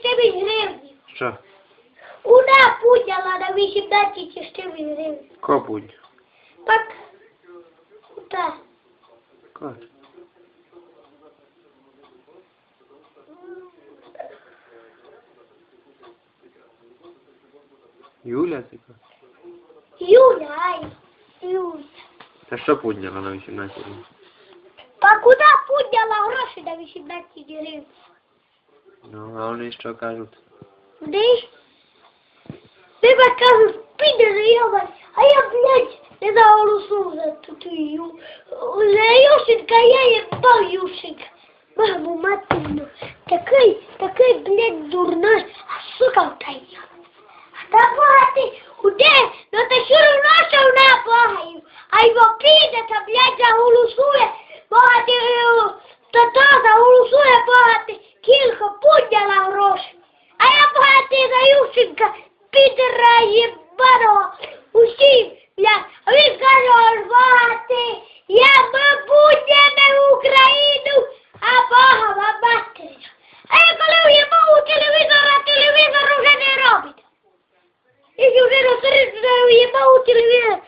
27 гривень. Що? Una пудяла на 18 гривень. Копудь. Так, так. Кот. Юля така? Юля, ай, Юля. Та що подняла на 18 років? А куди пудяла гроші на 18 гривень? Ну, а вони що кажуть? Куди? Тебе кажуть, підери, йоба, а я, блядь, не наголосу за тутую. За Юшенька, я їбав Юшенька. Маму, матину. Такий, такий, блядь, дурной, а сука втає. Давати, куди? Ну та все одно, що вона благаю. А його піде та, блядь, заголосує, багаті тата заголосує багато кілька подняла гроші. А я багатий Заюшенка, Пітера їбаного, усім, блядь, а він каже, аж багатий, я ми будемо Україну, а Бога бабати. А я коли йому у телевізора, телевізор уже не робить. І вже розсердно їбав у телевізор.